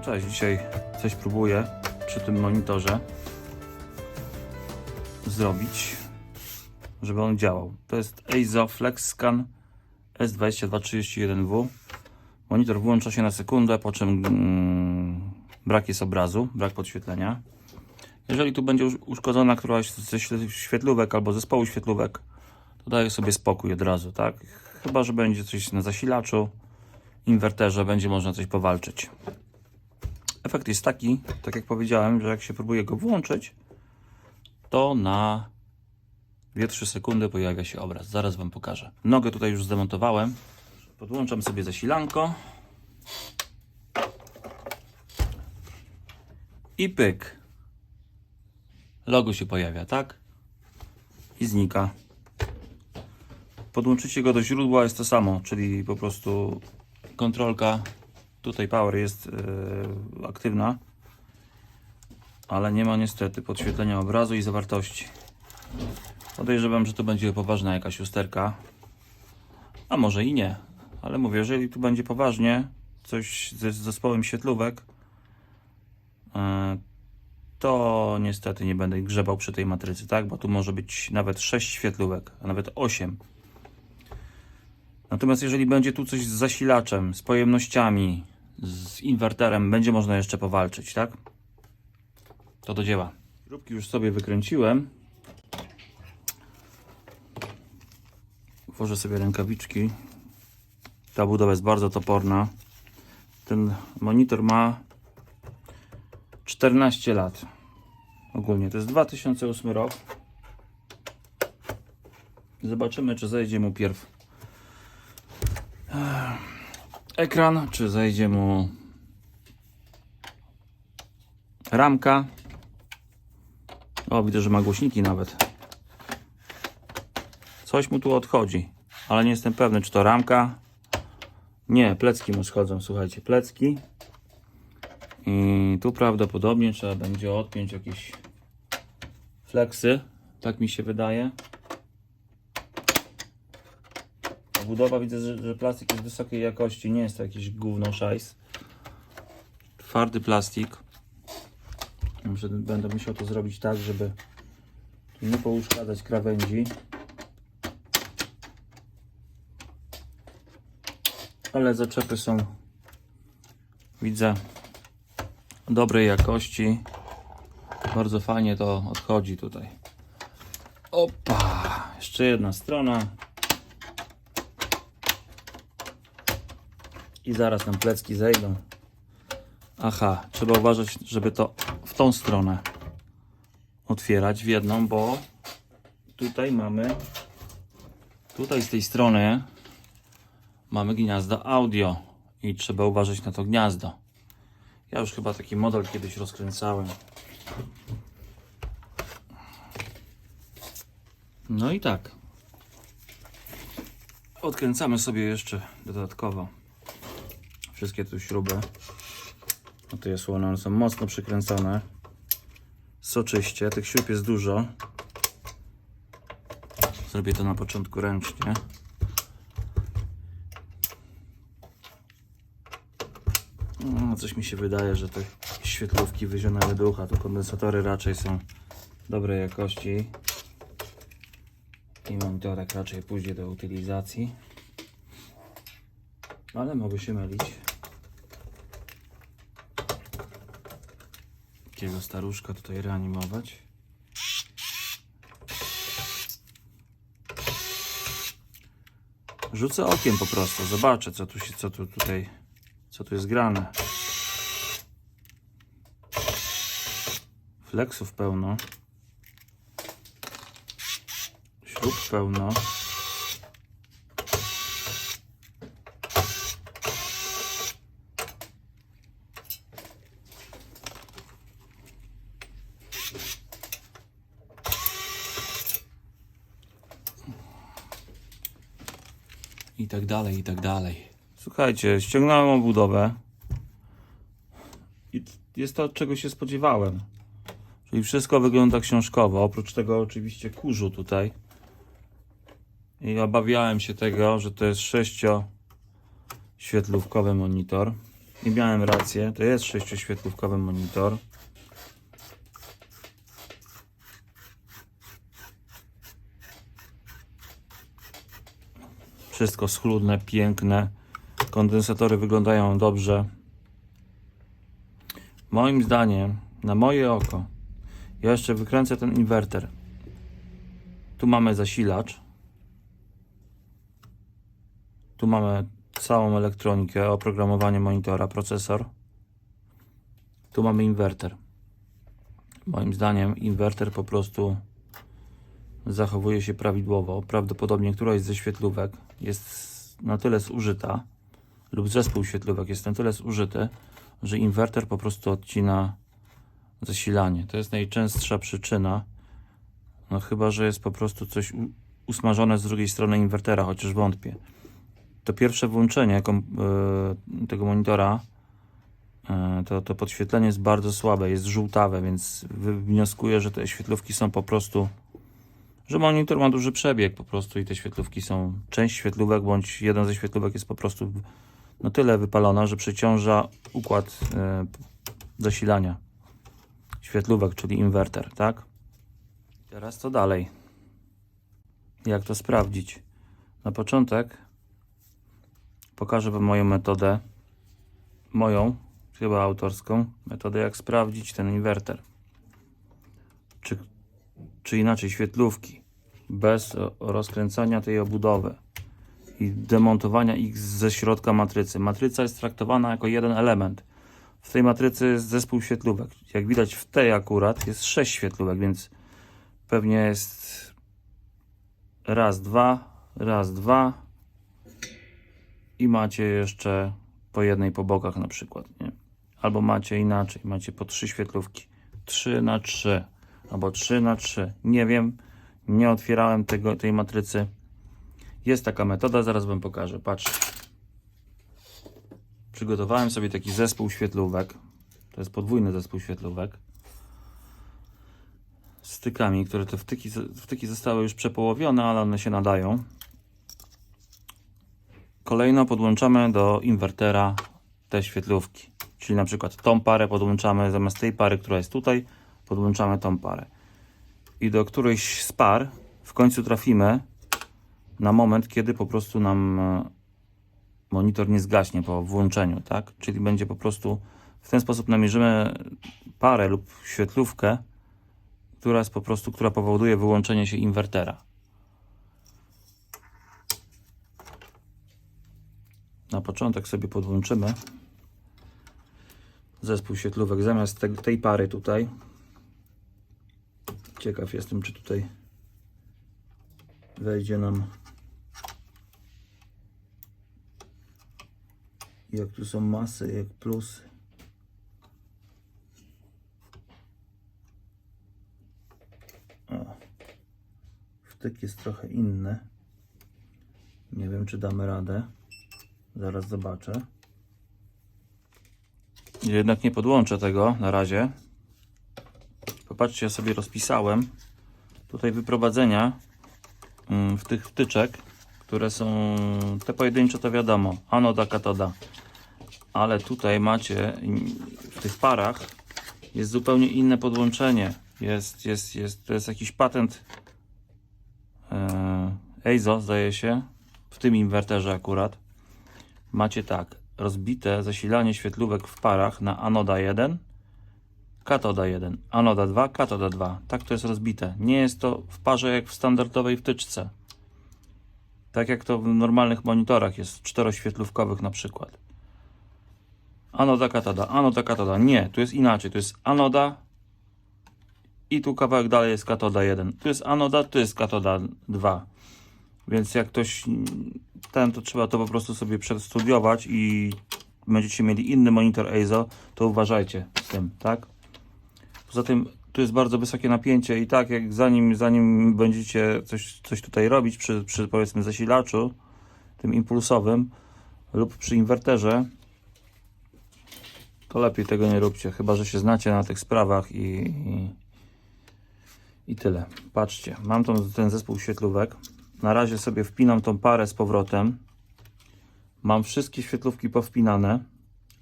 No cześć, dzisiaj coś próbuję przy tym monitorze zrobić, żeby on działał. To jest EIZO FlexScan S2231W. Monitor włącza się na sekundę, po czym mm, brak jest obrazu, brak podświetlenia. Jeżeli tu będzie usz- uszkodzona któraś ze świe- świetlówek albo zespołu świetlówek, to daje sobie spokój od razu, tak? Chyba, że będzie coś na zasilaczu, inwerterze, będzie można coś powalczyć. Efekt jest taki, tak jak powiedziałem, że jak się próbuje go włączyć, to na 2-3 sekundy pojawia się obraz. Zaraz Wam pokażę. Nogę tutaj już zdemontowałem. Podłączam sobie zasilanko. I pyk. Logo się pojawia, tak? I znika. Podłączycie go do źródła, jest to samo, czyli po prostu kontrolka. Tutaj power jest yy, aktywna, ale nie ma niestety podświetlenia obrazu i zawartości. Podejrzewam, że to będzie poważna jakaś usterka, a może i nie. Ale mówię, jeżeli tu będzie poważnie coś z zespołem świetlówek, yy, to niestety nie będę grzebał przy tej matrycy, tak? Bo tu może być nawet 6 świetlówek, a nawet 8. Natomiast jeżeli będzie tu coś z zasilaczem, z pojemnościami, z inwerterem, będzie można jeszcze powalczyć, tak? To do dzieła. Próbki już sobie wykręciłem. Włożę sobie rękawiczki. Ta budowa jest bardzo toporna. Ten monitor ma 14 lat. Ogólnie to jest 2008 rok. Zobaczymy, czy zejdzie mu pierw ekran, czy zejdzie mu ramka. O, widzę, że ma głośniki nawet. Coś mu tu odchodzi, ale nie jestem pewny, czy to ramka. Nie, plecki mu schodzą, słuchajcie, plecki. I tu prawdopodobnie trzeba będzie odpiąć jakieś fleksy, tak mi się wydaje. A Budowa widzę, że, że plastik jest wysokiej jakości, nie jest to jakiś gówno szajs. Twardy plastik. Muszę, będę musiał to zrobić tak, żeby nie pouszkadzać krawędzi. Ale zaczepy są, widzę, dobrej jakości. Bardzo fajnie to odchodzi tutaj. Opa! Jeszcze jedna strona. I zaraz nam plecki zejdą. Aha, trzeba uważać, żeby to w tą stronę otwierać w jedną, bo tutaj mamy tutaj z tej strony mamy gniazdo audio i trzeba uważać na to gniazdo. Ja już chyba taki model kiedyś rozkręcałem. No i tak. Odkręcamy sobie jeszcze dodatkowo wszystkie tu śruby. No tu jest one, one są mocno przykręcone. Soczyście, tych śrub jest dużo. Zrobię to na początku ręcznie. No, coś mi się wydaje, że te świetlówki wyzionęły ducha, to kondensatory raczej są dobrej jakości. I monitorek raczej pójdzie do utylizacji. Ale mogę się mylić. Takiego staruszka tutaj reanimować. Rzucę okiem po prostu, zobaczę co tu się, co tu tutaj, co tu jest grane. Flexów pełno. Śrub pełno. Tak dalej, i tak dalej. Słuchajcie, ściągnąłem obudowę. I jest to, czego się spodziewałem. Czyli wszystko wygląda książkowo, oprócz tego oczywiście kurzu tutaj. I obawiałem się tego, że to jest sześcio świetlówkowy monitor. I miałem rację, to jest sześcioświetlówkowy monitor. Wszystko schludne, piękne. Kondensatory wyglądają dobrze. Moim zdaniem, na moje oko, ja jeszcze wykręcę ten inwerter. Tu mamy zasilacz. Tu mamy całą elektronikę, oprogramowanie monitora, procesor. Tu mamy inwerter. Moim zdaniem inwerter po prostu zachowuje się prawidłowo. Prawdopodobnie któraś ze świetlówek jest na tyle zużyta lub zespół świetlówek jest na tyle zużyty, że inwerter po prostu odcina zasilanie. To jest najczęstsza przyczyna. No chyba, że jest po prostu coś usmażone z drugiej strony inwertera, chociaż wątpię. To pierwsze włączenie e, tego monitora, e, to, to podświetlenie jest bardzo słabe, jest żółtawe, więc wnioskuję, że te świetlówki są po prostu, że monitor ma duży przebieg po prostu i te świetlówki są, część świetlówek bądź jeden ze świetlówek jest po prostu na tyle wypalona, że przeciąża układ e, zasilania świetlówek, czyli inwerter, tak? Teraz co dalej? Jak to sprawdzić? Na początek pokażę Wam moją metodę, moją, chyba autorską, metodę jak sprawdzić ten inwerter. Czy, czy inaczej świetlówki, bez rozkręcania tej obudowy i demontowania ich ze środka matrycy. Matryca jest traktowana jako jeden element. W tej matrycy jest zespół świetlówek. Jak widać w tej akurat jest sześć świetlówek, więc pewnie jest raz, dwa, raz, dwa i macie jeszcze po jednej po bokach na przykład, nie? Albo macie inaczej, macie po trzy świetlówki. Trzy na trzy, albo trzy na trzy. Nie wiem, nie otwierałem tego, tej matrycy. Jest taka metoda, zaraz wam pokażę. Patrzcie. Przygotowałem sobie taki zespół świetlówek. To jest podwójny zespół świetlówek. Stykami, które te wtyki, wtyki zostały już przepołowione, ale one się nadają. Kolejno podłączamy do inwertera te świetlówki. Czyli na przykład tą parę podłączamy zamiast tej pary, która jest tutaj, podłączamy tą parę. I do którejś z par w końcu trafimy na moment, kiedy po prostu nam e, monitor nie zgaśnie po włączeniu, tak? Czyli będzie po prostu w ten sposób namierzymy parę lub świetlówkę, która jest po prostu, która powoduje wyłączenie się inwertera. Na początek sobie podłączymy zespół świetlówek zamiast te, tej pary tutaj. Ciekaw jestem, czy tutaj wejdzie nam jak tu są masy, jak plusy. O. Wtyk jest trochę inny. Nie wiem, czy damy radę. Zaraz zobaczę. Jednak nie podłączę tego na razie. Popatrzcie, ja sobie rozpisałem tutaj wyprowadzenia mm, w tych wtyczek, które są te pojedyncze, to wiadomo, anoda, katoda. Ale tutaj macie w tych parach jest zupełnie inne podłączenie. Jest, jest, jest, to jest jakiś patent e, EIZO, zdaje się, w tym inwerterze akurat. Macie tak, rozbite zasilanie świetlówek w parach na anoda 1, katoda 1, anoda 2, katoda 2. Tak to jest rozbite. Nie jest to w parze jak w standardowej wtyczce. Tak jak to w normalnych monitorach jest, czteroświetlówkowych na przykład. Anoda, katoda, anoda, katoda. Nie, tu jest inaczej. Tu jest anoda i tu kawałek dalej jest katoda 1. Tu jest anoda, tu jest katoda 2. Więc jak ktoś mm, ten, to trzeba to po prostu sobie przestudiować i będziecie mieli inny monitor EIZO, to uważajcie z tym, tak? Poza tym tu jest bardzo wysokie napięcie i tak jak zanim, zanim będziecie coś, coś tutaj robić przy, przy powiedzmy zasilaczu, tym impulsowym lub przy inwerterze, to lepiej tego nie róbcie, chyba że się znacie na tych sprawach i, i, i tyle. Patrzcie, mam tą, ten zespół świetlówek. Na razie sobie wpinam tą parę z powrotem. Mam wszystkie świetlówki powpinane.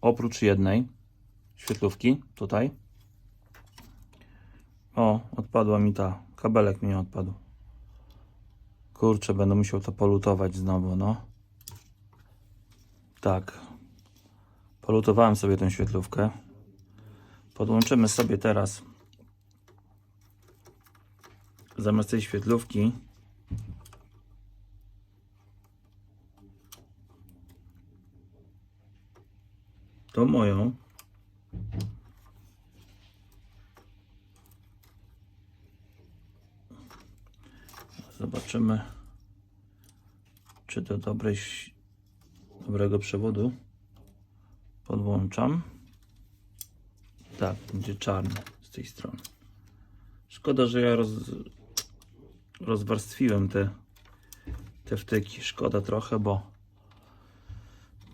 oprócz jednej świetlówki tutaj. O, odpadła mi ta, kabelek mi odpadł. Kurczę, będę musiał to polutować znowu, no. Tak. Polutowałem sobie tę świetlówkę. Podłączymy sobie teraz zamiast tej świetlówki tą moją zobaczymy czy do dobrej dobrego przewodu podłączam tak, będzie czarny z tej strony szkoda, że ja roz, rozwarstwiłem te te wtyki, szkoda trochę, bo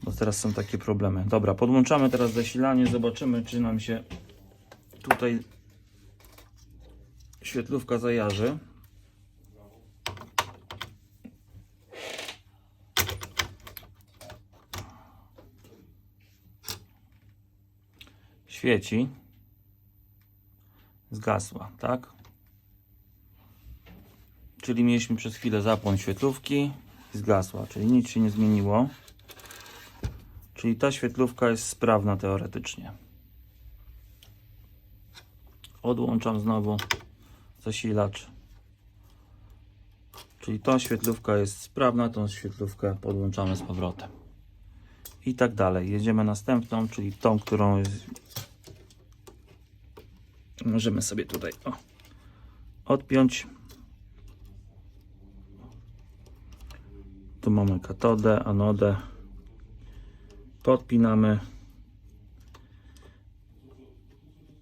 bo teraz są takie problemy. Dobra, podłączamy teraz zasilanie, zobaczymy czy nam się tutaj świetlówka zajarzy. Świeci. Zgasła, tak? Czyli mieliśmy przez chwilę zapłon świetlówki i zgasła, czyli nic się nie zmieniło. Czyli ta świetlówka jest sprawna teoretycznie. Odłączam znowu zasilacz. Czyli tą świetlówka jest sprawna, tą świetlówkę podłączamy z powrotem. I tak dalej. Jedziemy następną, czyli tą, którą jest... możemy sobie tutaj o, odpiąć. Tu mamy katodę, anodę. Podpinamy.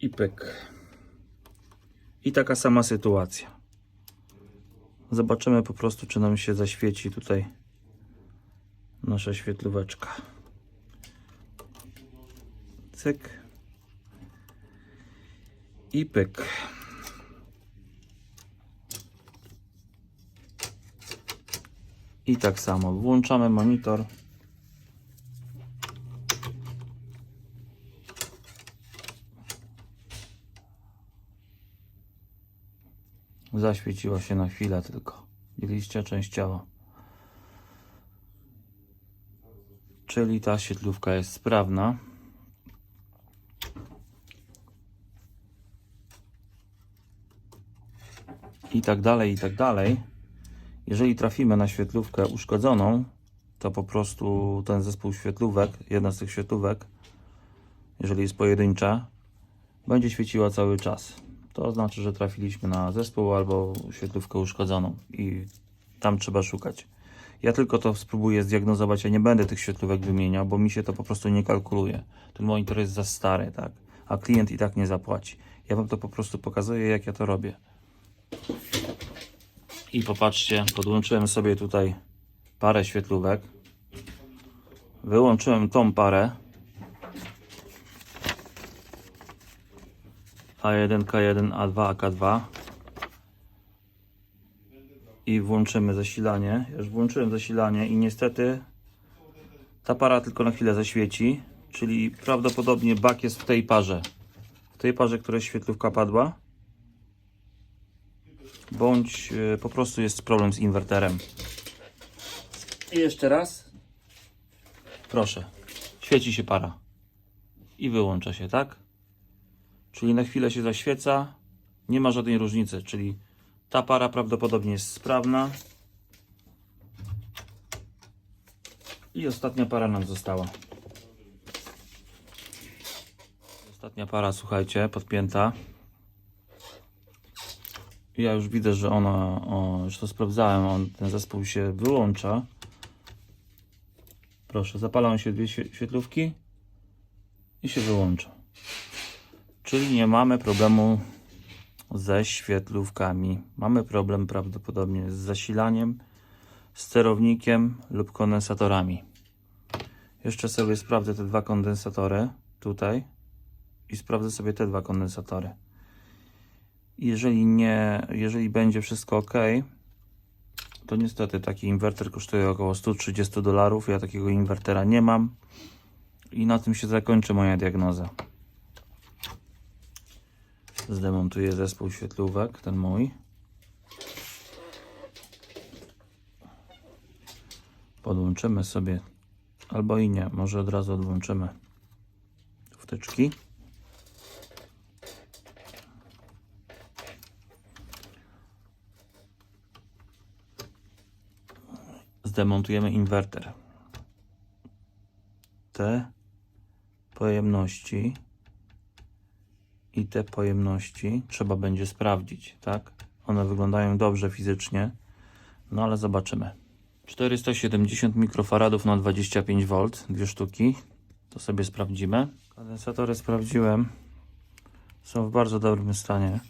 I pyk. I taka sama sytuacja. Zobaczymy po prostu, czy nam się zaświeci tutaj nasza świetlóweczka. Cyk. I pyk. I tak samo włączamy monitor. Zaświeciła się na chwilę tylko. Widzieliście częściowo. Czyli ta świetlówka jest sprawna. I tak dalej, i tak dalej. Jeżeli trafimy na świetlówkę uszkodzoną, to po prostu ten zespół świetlówek, jedna z tych świetlówek, jeżeli jest pojedyncza, będzie świeciła cały czas. To znaczy, że trafiliśmy na zespół albo świetlówkę uszkodzoną i tam trzeba szukać. Ja tylko to spróbuję zdiagnozować, ja nie będę tych świetlówek wymieniał, bo mi się to po prostu nie kalkuluje. Ten monitor jest za stary, tak? A klient i tak nie zapłaci. Ja wam to po prostu pokazuję, jak ja to robię. I popatrzcie, podłączyłem sobie tutaj parę świetlówek. Wyłączyłem tą parę. A1, K1, A2, AK2 i włączymy zasilanie. Już włączyłem zasilanie i niestety ta para tylko na chwilę zaświeci, czyli prawdopodobnie bak jest w tej parze. W tej parze, której świetlówka padła. Bądź e, po prostu jest problem z inwerterem. I jeszcze raz. Proszę. Świeci się para. I wyłącza się, tak? Czyli na chwilę się zaświeca. Nie ma żadnej różnicy, czyli ta para prawdopodobnie jest sprawna. I ostatnia para nam została. Ostatnia para, słuchajcie, podpięta. Ja już widzę, że ona, o, już to sprawdzałem, on, ten zespół się wyłącza. Proszę, zapalają się dwie świe- świetlówki i się wyłącza. Czyli nie mamy problemu ze świetlówkami. Mamy problem prawdopodobnie z zasilaniem, sterownikiem lub kondensatorami. Jeszcze sobie sprawdzę te dwa kondensatory tutaj i sprawdzę sobie te dwa kondensatory. Jeżeli nie, jeżeli będzie wszystko ok, to niestety taki inwerter kosztuje około 130 dolarów. Ja takiego inwertera nie mam, I na tym się zakończy moja diagnoza. Zdemontuję zespół świetlówek, ten mój. Podłączymy sobie, albo i nie, może od razu odłączymy wtyczki. Zdemontujemy inwerter. Te pojemności i te pojemności trzeba będzie sprawdzić, tak? One wyglądają dobrze fizycznie, no ale zobaczymy. 470 mikrofaradów na 25 V, dwie sztuki. To sobie sprawdzimy. Kondensatory sprawdziłem. Są w bardzo dobrym stanie.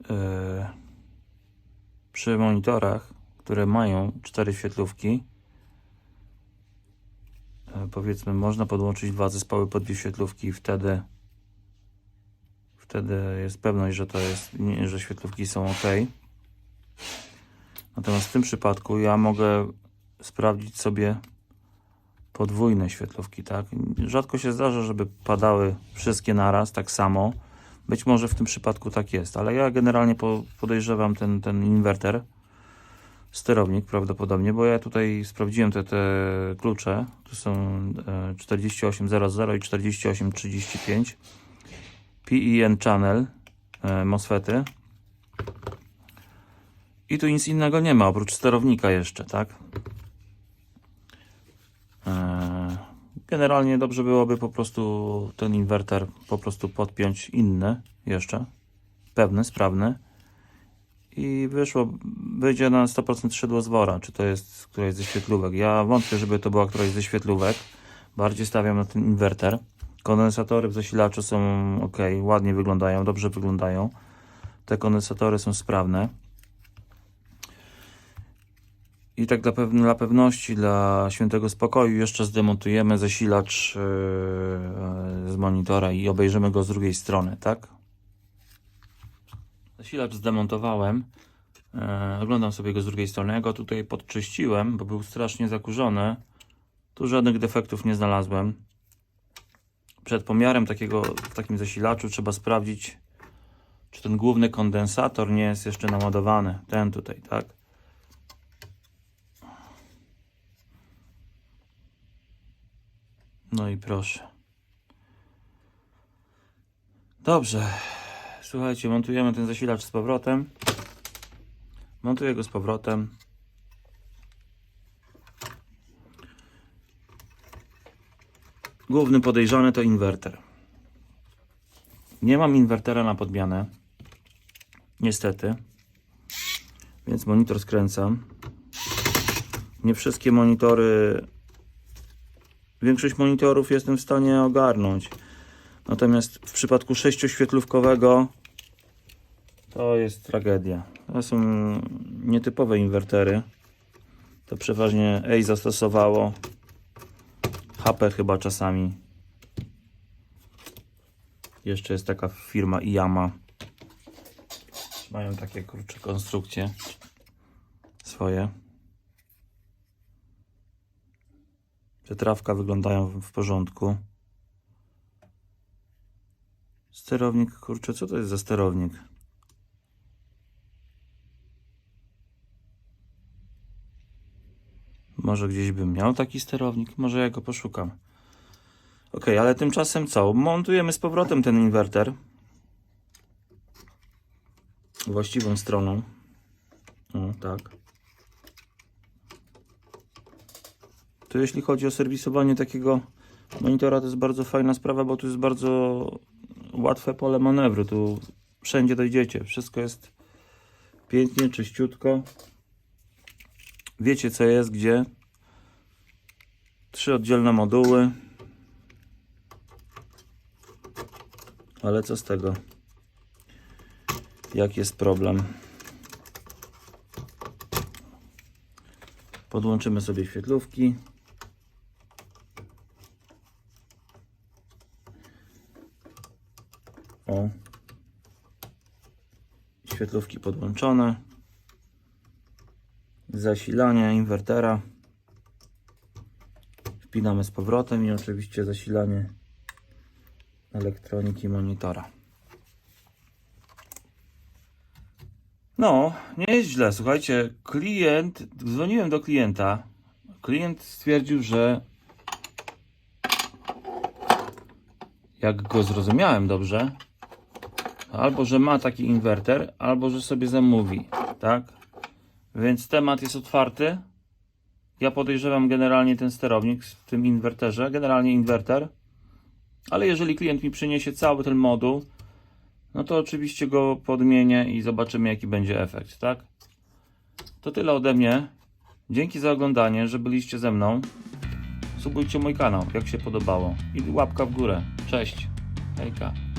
Yy, przy monitorach, które mają cztery świetlówki, yy, powiedzmy, można podłączyć dwa zespoły po dwie świetlówki i wtedy wtedy jest pewność, że to jest, że świetlówki są ok. Natomiast w tym przypadku ja mogę sprawdzić sobie podwójne świetlówki, tak? Rzadko się zdarza, żeby padały wszystkie naraz tak samo. Być może w tym przypadku tak jest, ale ja generalnie po, podejrzewam ten, ten inwerter, sterownik prawdopodobnie, bo ja tutaj sprawdziłem te, te klucze. Tu są e, 4800 i 4835. PEN channel e, MOSFETy. I tu nic innego nie ma, oprócz sterownika jeszcze, tak? E, Generalnie dobrze byłoby po prostu ten inwerter po prostu podpiąć inny jeszcze, pewny, sprawny i wyszło, wyjdzie na 100% szydło z wora, czy to jest któraś ze świetlówek. Ja wątpię, żeby to była któraś ze świetlówek, bardziej stawiam na ten inwerter. Kondensatory w zasilaczu są ok, ładnie wyglądają, dobrze wyglądają. Te kondensatory są sprawne. I tak dla, dla pewności, dla świętego spokoju jeszcze zdemontujemy zasilacz yy, z monitora i obejrzymy go z drugiej strony, tak? Zasilacz zdemontowałem. Yy, oglądam sobie go z drugiej strony. Ja go tutaj podczyściłem, bo był strasznie zakurzony. Tu żadnych defektów nie znalazłem. Przed pomiarem takiego, w takim zasilaczu trzeba sprawdzić, czy ten główny kondensator nie jest jeszcze naładowany. Ten tutaj, tak? No i proszę. Dobrze. Słuchajcie, montujemy ten zasilacz z powrotem. Montuję go z powrotem. Główny podejrzany to inwerter. Nie mam inwertera na podmianę. Niestety. Więc monitor skręcam. Nie wszystkie monitory Większość monitorów jestem w stanie ogarnąć. Natomiast w przypadku sześcioświetlówkowego to jest tragedia. To są nietypowe inwertery. To przeważnie EI zastosowało. HP chyba czasami. Jeszcze jest taka firma Iyama. Mają takie kurcze konstrukcje swoje. Te trawka wyglądają w porządku. Sterownik, kurczę, co to jest za sterownik? Może gdzieś bym miał taki sterownik, może ja go poszukam. Ok, ale tymczasem co? Montujemy z powrotem ten inwerter. Właściwą stroną. O, tak. To jeśli chodzi o serwisowanie takiego monitora, to jest bardzo fajna sprawa, bo tu jest bardzo łatwe pole manewru. Tu wszędzie dojdziecie. Wszystko jest pięknie, czyściutko. Wiecie co jest, gdzie. Trzy oddzielne moduły. Ale co z tego? Jak jest problem? Podłączymy sobie świetlówki. O. Świetlówki podłączone. Zasilanie inwertera. Wpinamy z powrotem i oczywiście zasilanie elektroniki monitora. No, nie jest źle. Słuchajcie, klient, dzwoniłem do klienta. Klient stwierdził, że jak go zrozumiałem dobrze, albo że ma taki inwerter, albo że sobie zamówi, tak? Więc temat jest otwarty. Ja podejrzewam generalnie ten sterownik w tym inwerterze, generalnie inwerter. Ale jeżeli klient mi przyniesie cały ten moduł, no to oczywiście go podmienię i zobaczymy jaki będzie efekt, tak? To tyle ode mnie. Dzięki za oglądanie, że byliście ze mną. Subujcie mój kanał, jak się podobało. I łapka w górę. Cześć. Hejka.